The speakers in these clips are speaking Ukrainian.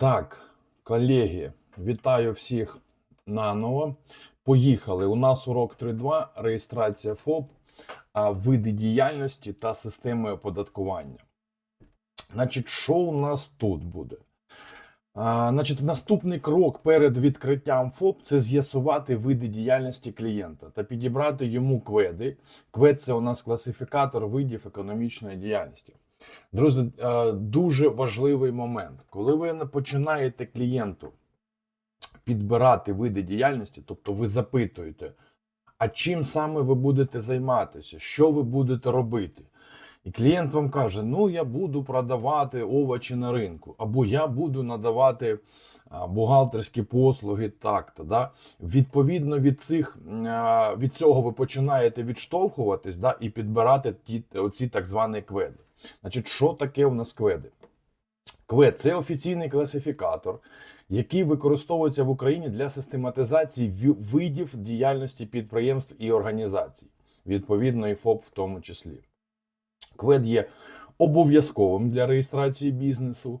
Так, колеги, вітаю всіх наново. Поїхали. У нас урок 3.2, реєстрація ФОП, види діяльності та системи оподаткування. Значить, що у нас тут буде? А, значить, наступний крок перед відкриттям ФОП це з'ясувати види діяльності клієнта та підібрати йому кведи. Квед це у нас класифікатор видів економічної діяльності. Друзі, е, дуже важливий момент. Коли ви починаєте клієнту підбирати види діяльності, тобто ви запитуєте, а чим саме ви будете займатися, що ви будете робити? І клієнт вам каже: Ну, я буду продавати овочі на ринку, або я буду надавати бухгалтерські послуги так-то. Да? Відповідно від цих від цього ви починаєте відштовхуватись да, і підбирати ті, оці так звані кведи. Значить, що таке у нас кведи? Квед це офіційний класифікатор, який використовується в Україні для систематизації видів діяльності підприємств і організацій, відповідно, і ФОП в тому числі. Квед є обов'язковим для реєстрації бізнесу,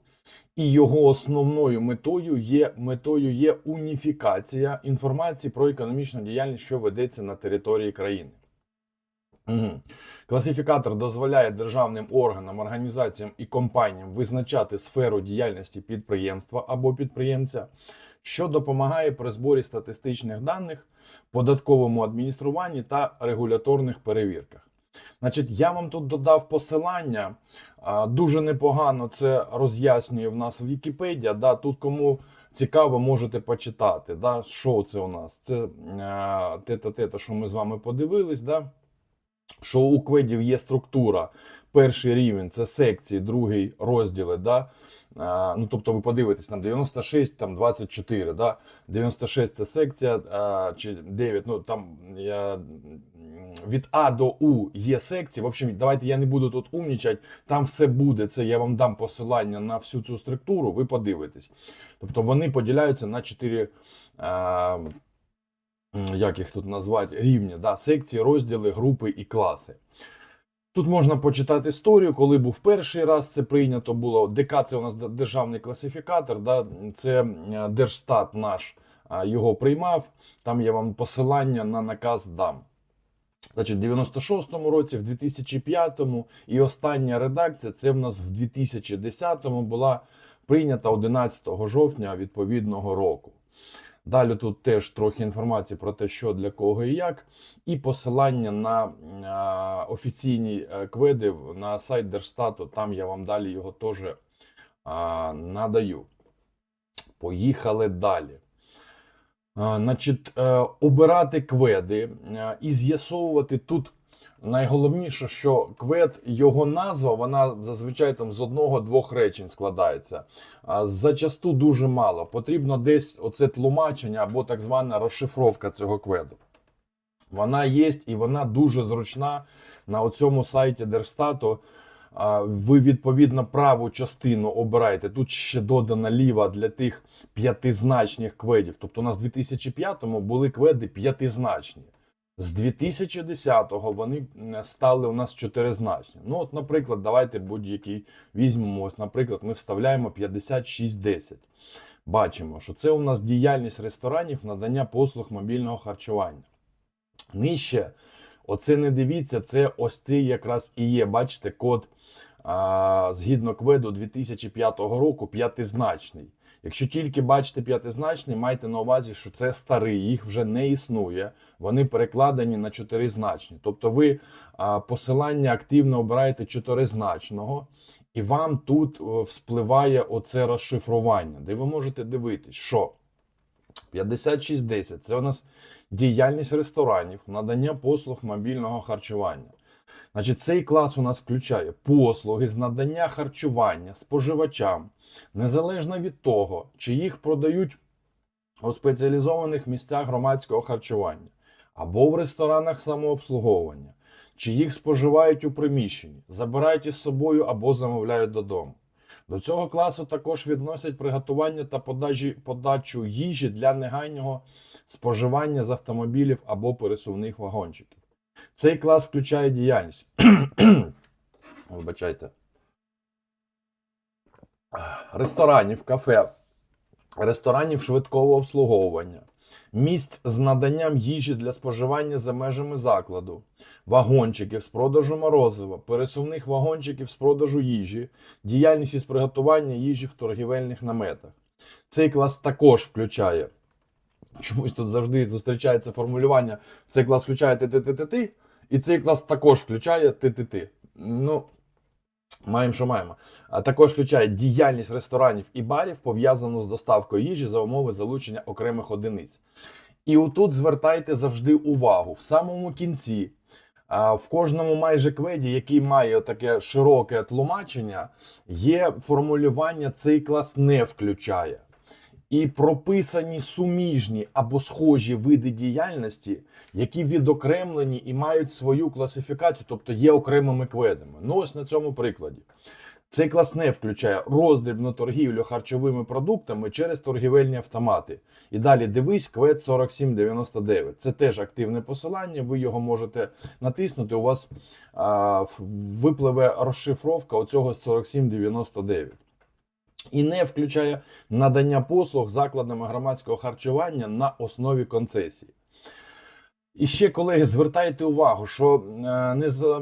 і його основною метою є метою є уніфікація інформації про економічну діяльність, що ведеться на території країни. Класифікатор дозволяє державним органам, організаціям і компаніям визначати сферу діяльності підприємства або підприємця, що допомагає при зборі статистичних даних, податковому адмініструванні та регуляторних перевірках. Значить, я вам тут додав посилання. Дуже непогано це роз'яснює в нас Вікіпедія. Да, тут кому цікаво, можете почитати. Да, що це у нас? Це е, те-та-те, що ми з вами подивились. Да? Що у кведів є структура. Перший рівень це секції, другий розділи. Да? А, ну, тобто ви подивитесь там 96, там 24, да? 96 це секція, а, чи 9, ну там я, від А до У є секції. В общем, давайте я не буду тут умнічати, там все буде. Це я вам дам посилання на всю цю структуру, ви подивитесь. Тобто вони поділяються на 4 а, як їх тут назвати, рівні, да, секції, розділи, групи і класи. Тут можна почитати історію, коли був перший раз це прийнято було. ДК це у нас державний класифікатор, да, це Держстат наш його приймав. Там я вам посилання на наказ дам. Значить, в 96-му році, в 2005-му і остання редакція це в нас в 2010-му була прийнята 11 жовтня відповідного року. Далі тут теж трохи інформації про те, що для кого і як, і посилання на офіційні е, кведи на сайт Держстату. Там я вам далі його теж надаю. Поїхали далі. Значить, е, обирати кведи е, і з'ясовувати тут. Найголовніше, що квед, його назва, вона зазвичай там з одного-двох речень складається. Зачасту дуже мало. Потрібно десь оце тлумачення або так звана розшифровка цього кведу. Вона є і вона дуже зручна на цьому сайті Держстату. Ви відповідно праву частину обираєте. Тут ще додана ліва для тих п'ятизначних кведів. Тобто у нас в 2005-му були кведи п'ятизначні. З 2010-го вони стали у нас чотиризначні. Ну, от, наприклад, давайте будь-який візьмемо. Ось, наприклад, ми вставляємо 5610. Бачимо, що це у нас діяльність ресторанів надання послуг мобільного харчування. Нижче, оце не дивіться, це ось цей якраз і є. Бачите, код а, згідно кведу 2005 року п'ятизначний. Якщо тільки бачите п'ятизначний, майте на увазі, що це старий, їх вже не існує. Вони перекладені на чотиризначні. Тобто ви посилання активно обираєте чотиризначного, і вам тут вспливає оце розшифрування, де ви можете дивитись, що 5610 це у нас діяльність ресторанів, надання послуг мобільного харчування. Значить, цей клас у нас включає послуги з надання харчування споживачам, незалежно від того, чи їх продають у спеціалізованих місцях громадського харчування або в ресторанах самообслуговування, чи їх споживають у приміщенні, забирають із собою або замовляють додому. До цього класу також відносять приготування та подачі, подачу їжі для негайного споживання з автомобілів або пересувних вагончиків. Цей клас включає діяльність. Вибачайте. Ресторанів, кафе, ресторанів швидкого обслуговування, місць з наданням їжі для споживання за межами закладу, вагончиків з продажу морозива, пересувних вагончиків з продажу їжі, діяльність із приготування їжі в торгівельних наметах. Цей клас також включає. Чомусь тут завжди зустрічається формулювання. Цей клас включає ти-ти-ти-ти-ти, і цей клас також включає ти-ти-ти. Ну, маємо, що маємо. А також включає діяльність ресторанів і барів, пов'язану з доставкою їжі за умови залучення окремих одиниць. І отут звертайте завжди увагу. В самому кінці, в кожному майже кведі, який має таке широке тлумачення, є формулювання цей клас не включає. І прописані суміжні або схожі види діяльності, які відокремлені і мають свою класифікацію, тобто є окремими кведами. Ну ось на цьому прикладі. Цей клас не включає роздрібну торгівлю харчовими продуктами через торгівельні автомати. І далі дивись, квет 4799. Це теж активне посилання. Ви його можете натиснути. У вас а, випливе розшифровка оцього 4799 і не включає надання послуг закладами громадського харчування на основі концесії. І ще, колеги, звертайте увагу, що е, не за-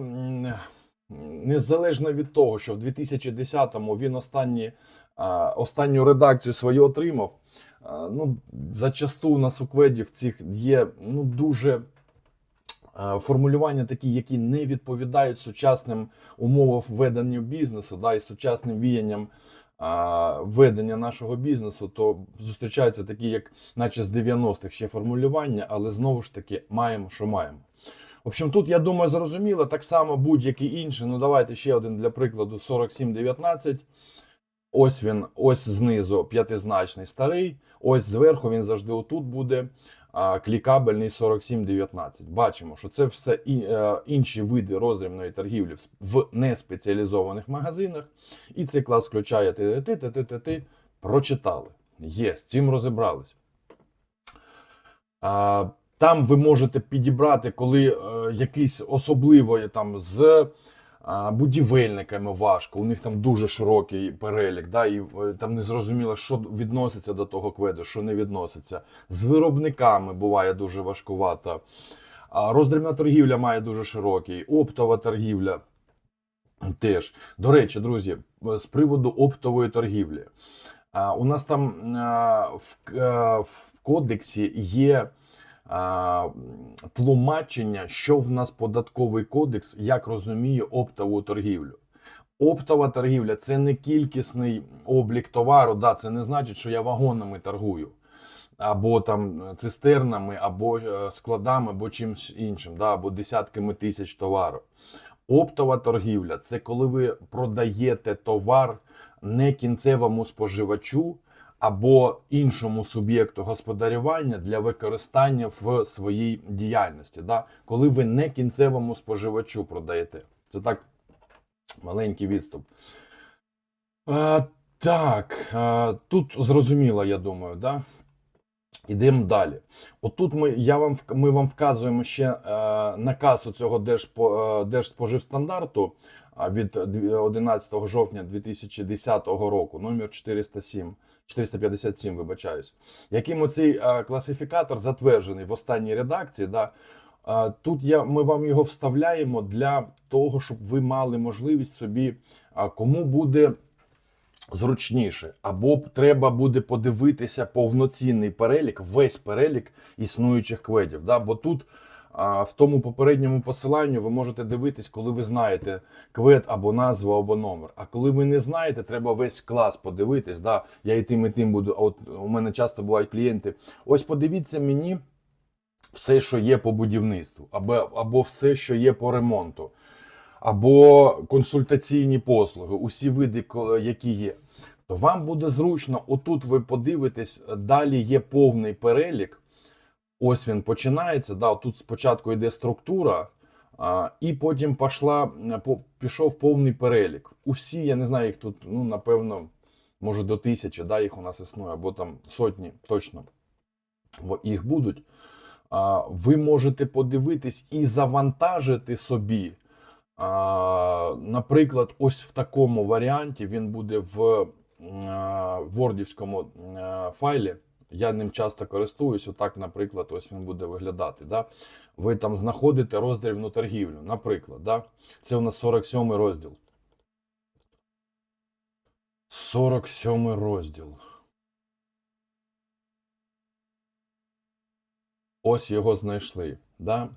незалежно від того, що в 2010-му він останні, е, останню редакцію свою отримав, е, ну, зачасту у нас у кведів цих є ну, дуже формулювання такі, які не відповідають сучасним умовам ведення бізнесу да, і сучасним віянням ведення нашого бізнесу, то зустрічаються такі, як наче з 90-х ще формулювання, але знову ж таки маємо, що маємо. В общем, тут, я думаю, зрозуміло, так само будь-який інший. Ну, давайте ще один для прикладу: 4719. Ось він, ось знизу п'ятизначний старий, ось зверху він завжди отут буде клікабельний 4719. Бачимо, що це все е, інші види роздрібної торгівлі в, неспеціалізованих магазинах. І цей клас включає ти ти ти ти Прочитали. Є, з цим розібрались. Там ви можете підібрати, коли е, якийсь особливо там з будівельниками важко, у них там дуже широкий перелік, да, і е, там не зрозуміло, що відноситься до того кведу, що не відноситься. З виробниками буває дуже важкувато. Роздрібна торгівля має дуже широкий, оптова торгівля теж. До речі, друзі, з приводу оптової торгівлі. У нас там в, кодексі є тлумачення, що в нас податковий кодекс, як розуміє оптову торгівлю. Оптова торгівля це не кількісний облік товару, да, це не значить, що я вагонами торгую, або там цистернами, або е, складами, або чимось іншим, да, або десятками тисяч товару. Оптова торгівля це коли ви продаєте товар не кінцевому споживачу або іншому суб'єкту господарювання для використання в своїй діяльності. Да? Коли ви не кінцевому споживачу продаєте. Це так маленький відступ. А, так, а, тут зрозуміло, я думаю, да? Ідемо далі. Отут ми, я вам, ми вам вказуємо ще е, наказ цього Держпо, е, Держспоживстандарту від 11 жовтня 2010 року, номер 407, 457, вибачаюсь, яким оцей класифікатор затверджений в останній редакції. Да, Тут я, ми вам його вставляємо для того, щоб ви мали можливість собі, кому буде зручніше, або треба буде подивитися повноцінний перелік, весь перелік існуючих кведів. Да? Бо тут а, в тому попередньому посиланню ви можете дивитись, коли ви знаєте квед або назву, або номер. А коли ви не знаєте, треба весь клас подивитись. Да? Я і тим, і тим буду. От у мене часто бувають клієнти. Ось подивіться мені все, що є по будівництву, або, або все, що є по ремонту, або консультаційні послуги, усі види, які є. То вам буде зручно, отут ви подивитесь, далі є повний перелік. Ось він починається. Да, тут спочатку йде структура, а, і потім пішла, по- пішов повний перелік. Усі, я не знаю, їх тут, ну, напевно, може до тисячі, да, їх у нас існує, або там сотні точно їх будуть. А, ви можете подивитись і завантажити собі. А, наприклад, ось в такому варіанті він буде в вордівському файлі. Я ним часто користуюсь. Отак, наприклад, ось він буде виглядати. Да? Ви там знаходите роздрібну торгівлю. Наприклад, да? це у нас 47 розділ. 47 розділ. Ось його знайшли. Да?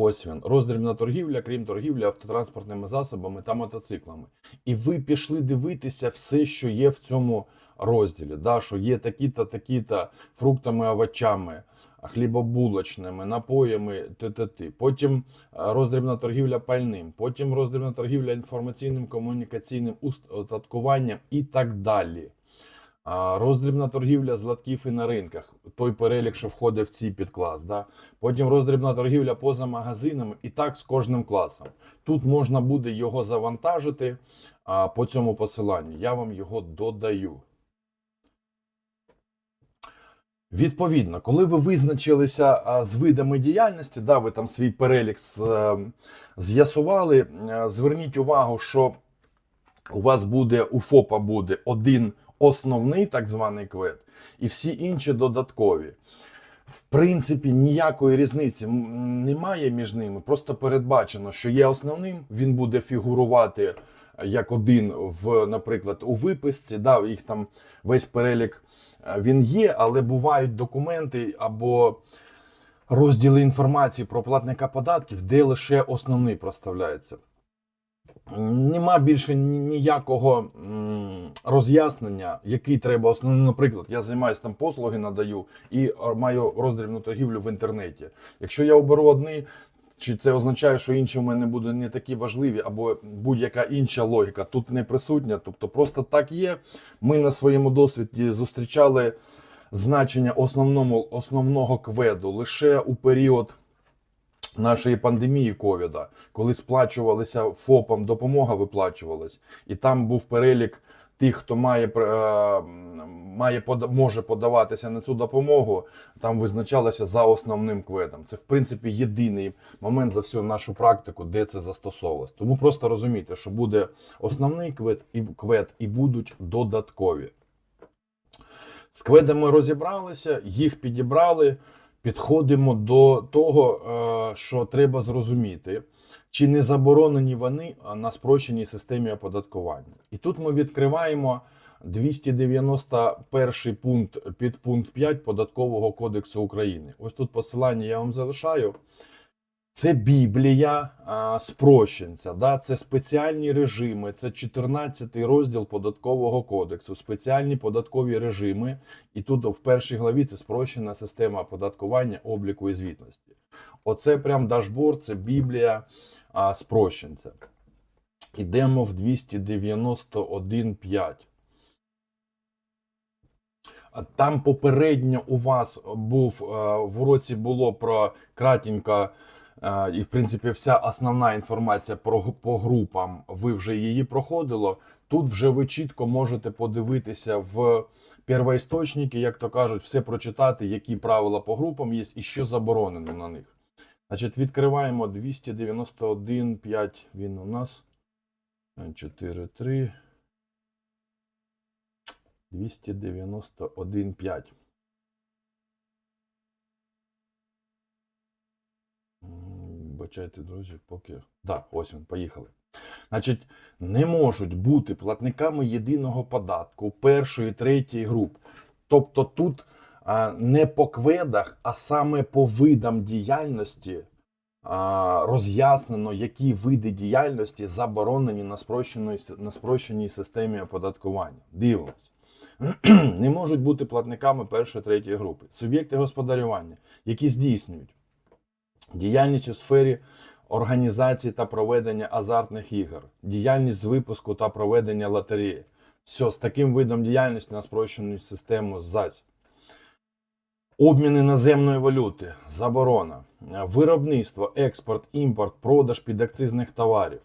Ось він. Роздрібна торгівля, крім торгівлі автотранспортними засобами та мотоциклами. І ви пішли дивитися все, що є в цьому розділі. Да? Що є такі-то, такі-то фруктами, овочами, хлібобулочними, напоями, т.т.т. Потім е, роздрібна торгівля пальним, потім роздрібна торгівля інформаційним, комунікаційним устаткуванням і так далі. Роздрібна торгівля з лотків і на ринках, той перелік, що входить в цей підклас. Да? Потім роздрібна торгівля поза магазинами, і так з кожним класом. Тут можна буде його завантажити а, по цьому посиланню. Я вам його додаю. Відповідно, коли ви визначилися з видами діяльності, да, ви там свій перелік е, з'ясували, е, зверніть увагу, що у вас буде у ФОПа буде один основний так званий квет, і всі інші додаткові. В принципі, ніякої різниці немає між ними. Просто передбачено, що є основним, він буде фігурувати як один в, наприклад, у виписці. Да, їх там весь перелік е, він є, але бувають документи або розділи інформації про платника податків, де лише основний проставляється. Нема більше ніякого роз'яснення, який треба основний. Наприклад, я займаюся там послуги, надаю і маю роздрібну торгівлю в інтернеті. Якщо я оберу одні, чи це означає, що інші в мене будуть не такі важливі, або будь-яка інша логіка тут не присутня. Тобто, просто так є. Ми на своєму досвіді зустрічали значення основному, основного кведу лише у період нашої пандемії ковіда, коли сплачувалися ФОПам, допомога виплачувалась, і там був перелік тих, хто має, е, має може подаватися на цю допомогу, там визначалося за основним кведом. Це, в принципі, єдиний момент за всю нашу практику, де це застосовувалось. Тому просто розумійте, що буде основний квед і квед, і будуть додаткові. З кведами розібралися, їх підібрали. Підходимо до того, е, що треба зрозуміти, чи не заборонені вони на спрощеній системі оподаткування. І тут ми відкриваємо 291 пункт підпункт 5 Податкового кодексу України. Ось тут посилання я вам залишаю. Це Біблія а, спрощенця, да? це спеціальні режими, це 14 розділ податкового кодексу, спеціальні податкові режими. І тут в першій главі це спрощена система оподаткування, обліку і звітності. Оце прям дашборд, це Біблія а, спрощенця. Ідемо в 291.5. Там попередньо у вас був в уроці було про кратенько, і в принципі вся основна інформація про по групам. Ви вже її проходило. Тут вже ви чітко можете подивитися в первоісточники, як то кажуть, все прочитати, які правила по групам є і що заборонено на них. Значить, відкриваємо 291.5. Він у нас 4.3. 291.5. Бачайте, друзі, поки. Так, ось він, поїхали. Значить, не можуть бути платниками єдиного податку першої, третьої груп. Тобто тут а, не по кведах, а саме по видам діяльності а, роз'яснено, які види діяльності заборонені на спрощеній, на спрощеній системі оподаткування. Дивимось. Не можуть бути платниками першої, третьої групи. Суб'єкти господарювання, які здійснюють діяльність у сфері організації та проведення азартних ігор, діяльність з випуску та проведення лотереї. Все, з таким видом діяльності на спрощену систему ЗАЗь. Обмін іноземної валюти, заборона, виробництво, експорт, імпорт, продаж підакцизних товарів,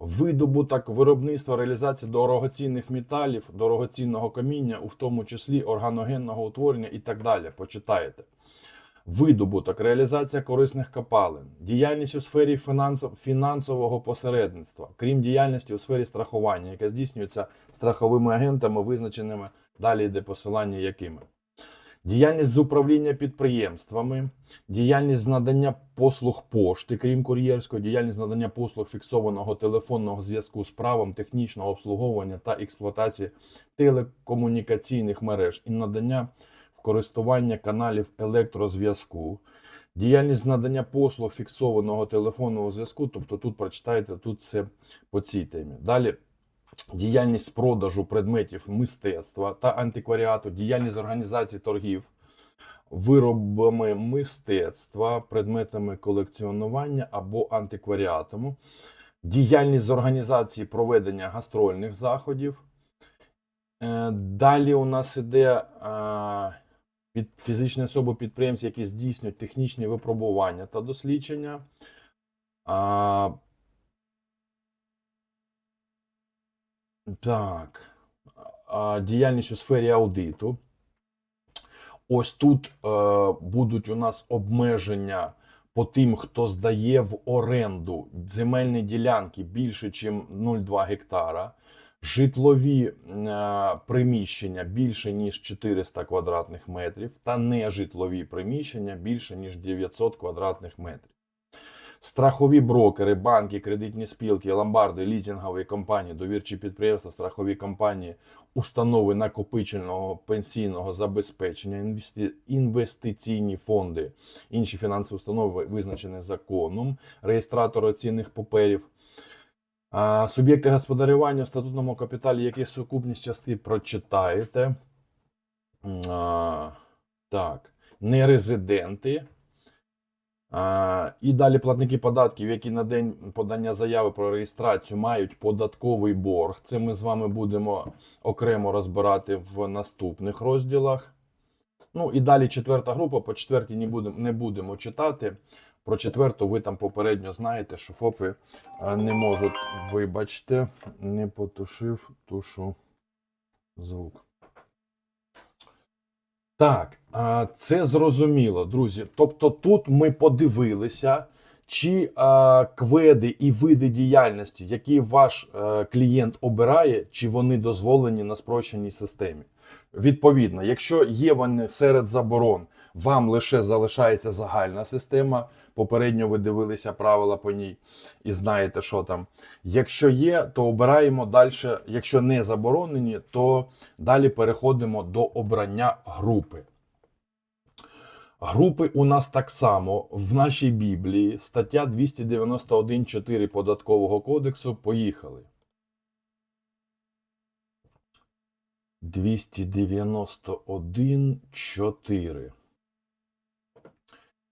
видобуток, виробництво, реалізація дорогоцінних металів, дорогоцінного каміння, у тому числі органогенного утворення і так далі. Почитаєте. Видобуток, реалізація корисних копалин, діяльність у сфері фінансов- фінансового посередництва, крім діяльності у сфері страхування, яка здійснюється страховими агентами, визначеними далі йде посилання якими. Діяльність з управління підприємствами, діяльність з надання послуг пошти, крім кур'єрської, діяльність з надання послуг фіксованого телефонного зв'язку з правом технічного обслуговування та експлуатації телекомунікаційних мереж і надання користування каналів електрозв'язку, діяльність надання послуг фіксованого телефонного зв'язку, тобто тут прочитаєте тут все по цій темі. Далі діяльність продажу предметів мистецтва та антикваріату, діяльність організації торгів виробами мистецтва, предметами колекціонування або антикваріатому, діяльність з організації проведення гастрольних заходів. Е, Далі у нас іде під фізичні особи підприємці, які здійснюють технічні випробування та дослідження. А, Так. А, Діяльність у сфері аудиту. Ось тут е, будуть у нас обмеження по тим, хто здає в оренду земельні ділянки більше, ніж 0,2 гектара, житлові е, приміщення більше, ніж 400 квадратних метрів, та нежитлові приміщення більше, ніж 900 квадратних метрів. Страхові брокери, банки, кредитні спілки, ломбарди, лізингові компанії, довірчі підприємства, страхові компанії, установи накопиченого пенсійного забезпечення, інвестиційні фонди, інші фінансові установи, визначені законом, реєстратори цінних паперів. Суб'єкти господарювання у статутному капіталі, які сукупність частин прочитаєте. Так, нерезиденти. А, і далі платники податків, які на день подання заяви про реєстрацію мають податковий борг. Це ми з вами будемо окремо розбирати в наступних розділах. Ну і далі четверта група. По четвертій не будемо, не будемо читати. Про четверту ви там попередньо знаєте, що ФОПи не можуть, вибачте, не потушив тушу звук. Так, це зрозуміло, друзі. Тобто тут ми подивилися, чи кведи і види діяльності, які ваш е, клієнт обирає, чи вони дозволені на спрощеній системі. Відповідно, якщо є вони серед заборон, вам лише залишається загальна система. Попередньо ви дивилися правила по ній і знаєте, що там. Якщо є, то обираємо далі. Якщо не заборонені, то далі переходимо до обрання групи. Групи у нас так само в нашій Біблії, стаття 291.4 Податкового кодексу. Поїхали. 291.4.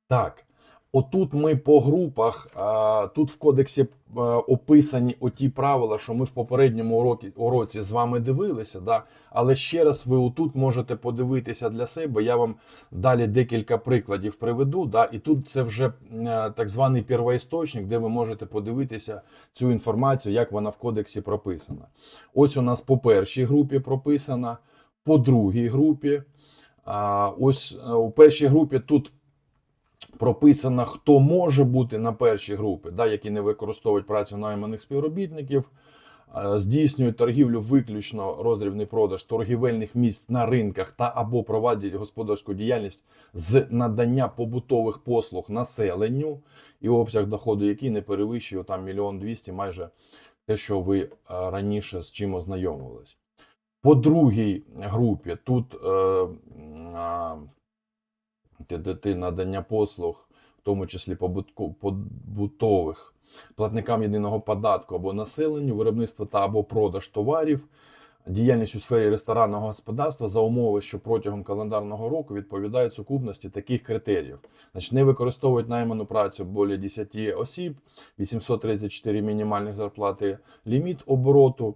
Так, отут ми по групах, тут в кодексі е, описані оті правила, що ми в попередньому уроці, з вами дивилися, да? але ще раз ви отут можете подивитися для себе. Я вам далі декілька прикладів приведу. Да? І тут це вже е, так званий первоісточник, де ви можете подивитися цю інформацію, як вона в кодексі прописана. Ось у нас по першій групі прописана, по другій групі. Ось е, у першій групі тут прописано, хто може бути на першій групі, да, які не використовують працю найманих співробітників, е, здійснюють торгівлю виключно роздрібний продаж торгівельних місць на ринках та або проводять господарську діяльність з надання побутових послуг населенню і обсяг доходу, який не перевищує там мільйон двісті, майже те, що ви е, раніше з чим ознайомились. По другій групі тут е, ТДТ надання послуг, в тому числі побутових, платникам єдиного податку або населенню, виробництва та або продаж товарів, діяльність у сфері ресторанного господарства за умови, що протягом календарного року відповідають сукупності таких критеріїв. Значить, не використовують найману працю більше 10 осіб, 834 мінімальних зарплати, ліміт обороту.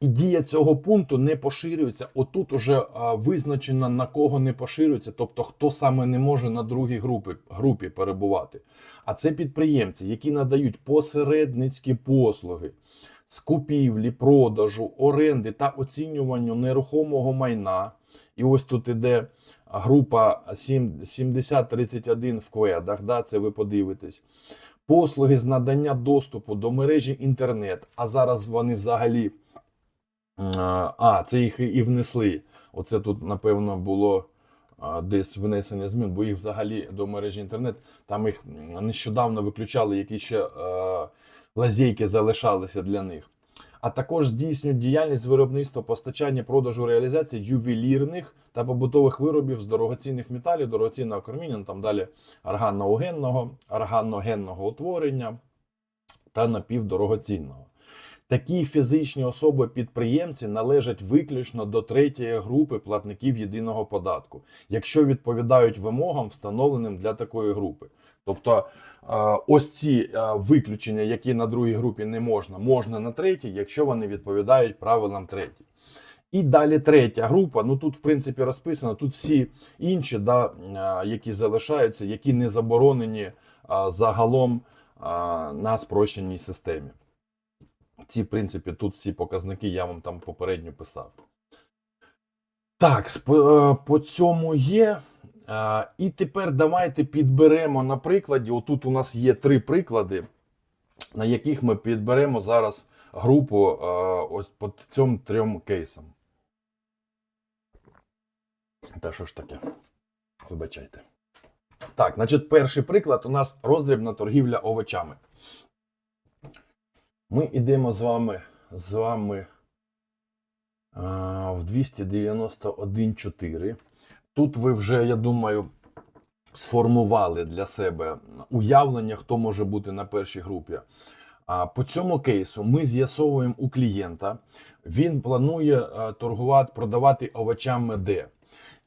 І дія цього пункту не поширюється. Отут уже визначено на кого не поширюється, тобто хто саме не може на другій групі, групі перебувати. А це підприємці, які надають посередницькі послуги з купівлі, продажу, оренди та оцінюванню нерухомого майна. І ось тут іде група 7031 в кведах, да, це ви подивитесь. Послуги з надання доступу до мережі інтернет, а зараз вони взагалі. А, це їх і- внесли. Оце тут, напевно, було десь внесення змін, бо їх взагалі до мережі інтернет. Там їх нещодавно виключали, які ще лазейки залишалися для них. А також здійснюють діяльність з виробництва, постачання, продажу, реалізації ювелірних та побутових виробів з дорогоцінних металів, дорогоцінного корміння, ну, там далі органогенного, органогенного утворення та напівдорогоцінного. Такі фізичні особи-підприємці належать виключно до третьої групи платників єдиного податку, якщо відповідають вимогам, встановленим для такої групи. Тобто е, ось ці е, виключення, які на другій групі не можна, можна на третій, якщо вони відповідають правилам третій. І далі третя група. Ну тут, в принципі, розписано. Тут всі інші, да, е, які залишаються, які не заборонені загалом на спрощеній системі. Ці, в принципі, тут всі показники я вам там попередньо писав. Так, по, е, по цьому є. Е, І тепер давайте підберемо на прикладі. Отут у нас є три приклади, на яких ми підберемо зараз групу е, ось по цим трьом кейсам. Та що ж таке? Вибачайте. Так, значить, перший приклад у нас роздрібна торгівля овочами. Ми йдемо з вами, з вами а, в 291.4. Тут ви вже, я думаю, сформували для себе уявлення, хто може бути на першій групі. А по цьому кейсу ми з'ясовуємо у клієнта, він планує торгувати, продавати овочами де.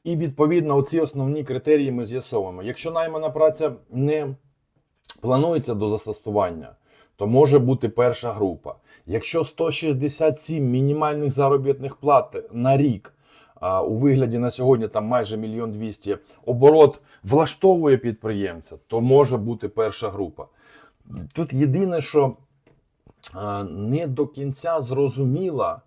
І відповідно оці основні критерії ми з'ясовуємо. Якщо наймана праця не планується до застосування, то може бути перша група. Якщо 167 мінімальних заробітних плат на рік а, у вигляді на сьогодні там майже мільйон двісті оборот влаштовує підприємця, то може бути перша група. Тут єдине, що а, не до кінця зрозуміла,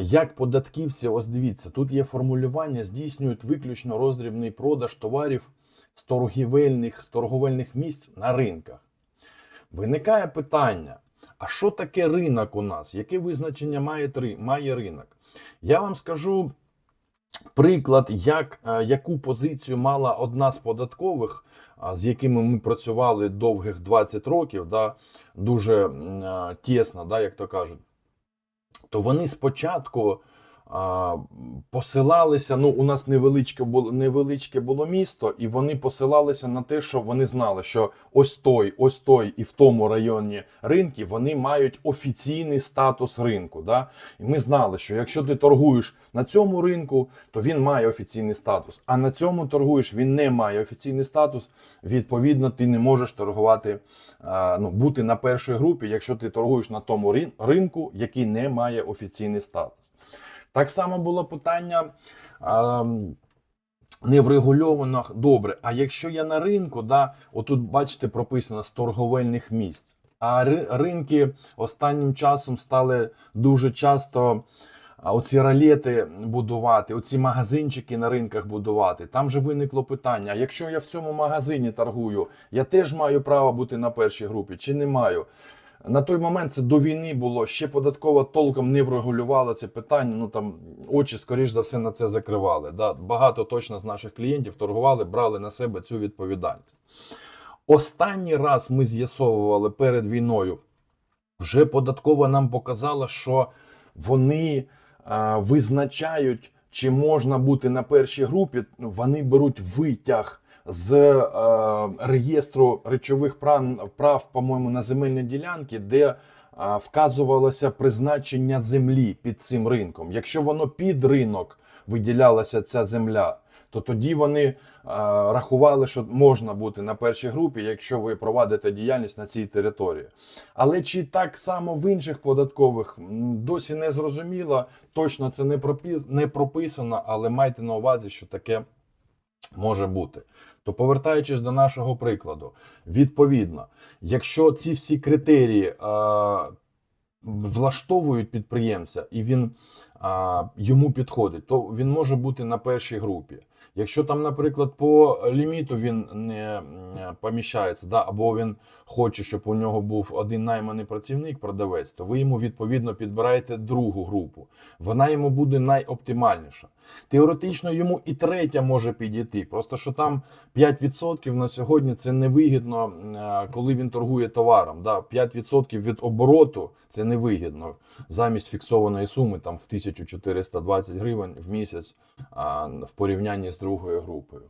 як податківці, ось дивіться, тут є формулювання, здійснюють виключно роздрібний продаж товарів з торгівельних, з торговельних місць на ринках. Виникає питання: а що таке ринок у нас? Яке визначення має, має ринок? Я вам скажу приклад, як, е, яку позицію мала одна з податкових, з якими ми працювали довгих 20 років, да, дуже е, тісно, да, як то кажуть. То вони спочатку посилалися. Ну, у нас невеличке було, невеличке було місто, і вони посилалися на те, що вони знали, що ось той, ось той і в тому районі ринки вони мають офіційний статус ринку. Да? І ми знали, що якщо ти торгуєш на цьому ринку, то він має офіційний статус. А на цьому торгуєш, він не має офіційний статус. Відповідно, ти не можеш торгувати, ну, бути на першій групі, якщо ти торгуєш на тому ринку, який не має офіційний статус. Так само було питання. А, не врегульовано добре. А якщо я на ринку, да, отут бачите, прописано з торговельних місць. А ри- ринки останнім часом стали дуже часто оці ролети будувати, оці магазинчики на ринках будувати. Там же виникло питання: якщо я в цьому магазині торгую, я теж маю право бути на першій групі чи не маю? На той момент це до війни було ще податково толком не врегулювала це питання. Ну там очі, скоріш за все, на це закривали. Да? Багато точно з наших клієнтів торгували, брали на себе цю відповідальність. Останній раз ми з'ясовували перед війною. Вже податково нам показала, що вони е, визначають, чи можна бути на першій групі. Вони беруть витяг з е, реєстру речових прав, прав по-моєму, на земельні ділянки, де е, вказувалося призначення землі під цим ринком. Якщо воно під ринок виділялася ця земля, то тоді вони е, рахували, що можна бути на першій групі, якщо ви провадите діяльність на цій території. Але чи так само в інших податкових досі не зрозуміло, точно це не, прописано, але майте на увазі, що таке може бути. То повертаючись до нашого прикладу, відповідно, якщо ці всі критерії е, влаштовують підприємця, і він а, йому підходить, то він може бути на першій групі. Якщо там, наприклад, по ліміту він не поміщається, да, або він хоче, щоб у нього був один найманий працівник, продавець, то ви йому відповідно підбираєте другу групу. Вона йому буде найоптимальніша. Теоретично йому і третя може підійти. Просто що там 5% на сьогодні це невигідно, е, коли він торгує товаром. Да? 5% від обороту це невигідно. Замість фіксованої суми там в 1420 гривень в місяць в порівнянні з другою групою.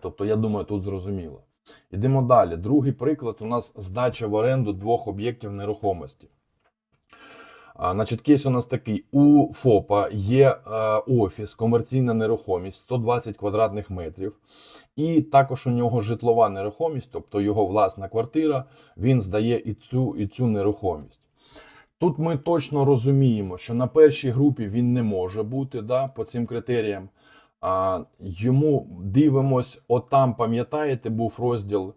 Тобто, я думаю, тут зрозуміло. Йдемо далі. Другий приклад у нас здача в оренду двох об'єктів нерухомості. А, Значить, кейс у нас такий: у ФОПа є е, офіс, комерційна нерухомість 120 квадратних метрів, і також у нього житлова нерухомість, тобто його власна квартира, він здає і цю, і цю нерухомість. Тут ми точно розуміємо, що на першій групі він не може бути да, по цим критеріям. А, йому дивимось, отам, пам'ятаєте, був розділ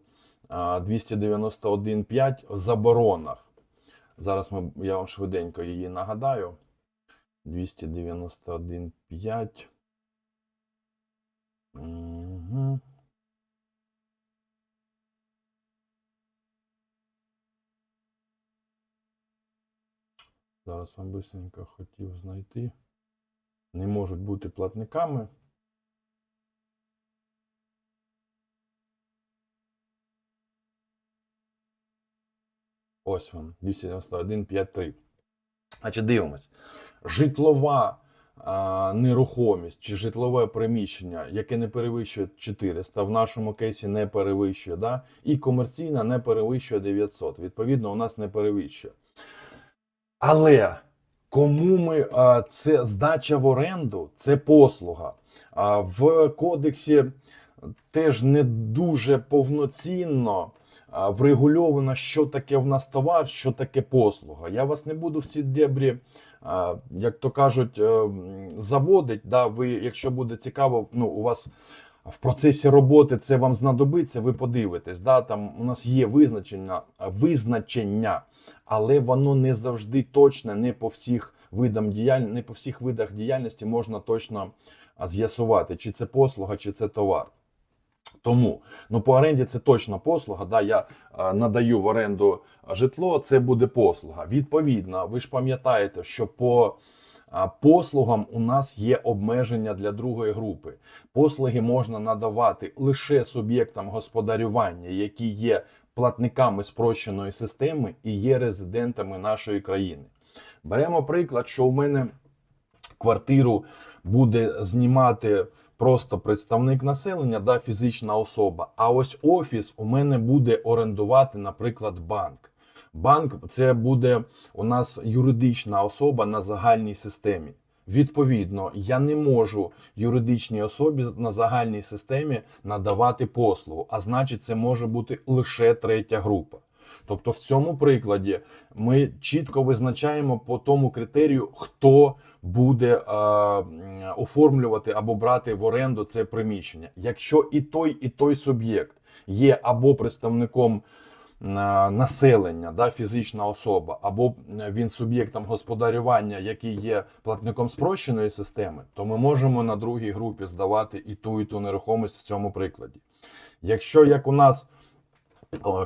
291.5 в заборонах. Зараз ми, я вам швиденько її нагадаю. 291.5. Угу. Зараз вам бисенько хотів знайти. Не можуть бути платниками. Ось вам, 291.5.3. Значить, дивимось. Житлова а, нерухомість чи житлове приміщення, яке не перевищує 400, в нашому кейсі не перевищує, да? і комерційна не перевищує 900. Відповідно, у нас не перевищує. Але кому ми це здача в оренду, це послуга. В кодексі теж не дуже повноцінно врегульовано, що таке в нас товар, що таке послуга. Я вас не буду в ці дебрі, як то кажуть, е, заводить. Да, ви, якщо буде цікаво, ну у вас. В процесі роботи це вам знадобиться, ви подивитесь. Да? Там у нас є визначення, визначення, але воно не завжди точне, не по всіх видам діяль... не по всіх видах діяльності можна точно з'ясувати, чи це послуга, чи це товар. Тому ну по оренді це точно послуга. Да, я е, надаю в оренду житло, це буде послуга. Відповідно, ви ж пам'ятаєте, що по а, послугам у нас є обмеження для другої групи. Послуги можна надавати лише суб'єктам господарювання, які є платниками спрощеної системи і є резидентами нашої країни. Беремо приклад, що у мене квартиру буде знімати просто представник населення, да, фізична особа. А ось офіс у мене буде орендувати, наприклад, банк. Банк це буде у нас юридична особа на загальній системі. Відповідно, я не можу юридичній особі на загальній системі надавати послугу, а значить, це може бути лише третя група. Тобто, в цьому прикладі ми чітко визначаємо по тому критерію, хто буде е, оформлювати або брати в оренду це приміщення. Якщо і той, і той суб'єкт є або представником е, населення, да, фізична особа, або він суб'єктом господарювання, який є платником спрощеної системи, то ми можемо на другій групі здавати і ту, і ту нерухомість в цьому прикладі. Якщо як у нас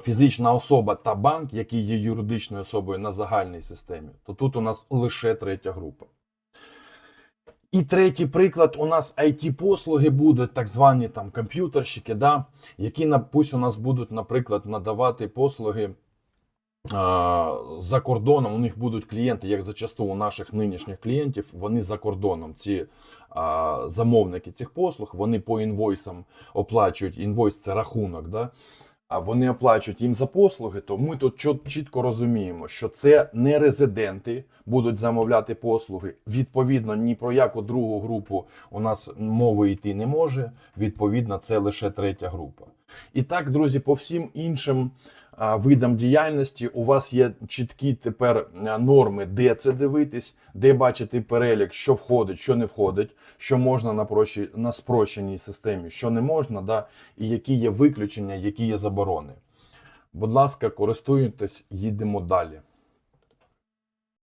фізична особа та банк, який є юридичною особою на загальній системі, то тут у нас лише третя група. І третій приклад, у нас IT-послуги будуть, так звані там комп'ютерщики, да, які пусть у нас будуть, наприклад, надавати послуги за кордоном. У них будуть клієнти, як зачасту у наших нинішніх клієнтів, вони за кордоном. Ці а, замовники цих послуг, вони по інвойсам оплачують. Інвойс це рахунок. Да? А вони оплачують їм за послуги, то ми тут чітко розуміємо, що це не резиденти будуть замовляти послуги. Відповідно, ні про яку другу групу у нас мови йти не може. Відповідно, це лише третя група. І так, друзі, по всім іншим видам діяльності у вас є чіткі тепер норми, де це дивитись, де бачити перелік, що входить, що не входить, що можна на, прощі, на спрощеній системі, що не можна, да, і які є виключення, які є заборони. Будь ласка, користуйтесь, їдемо далі.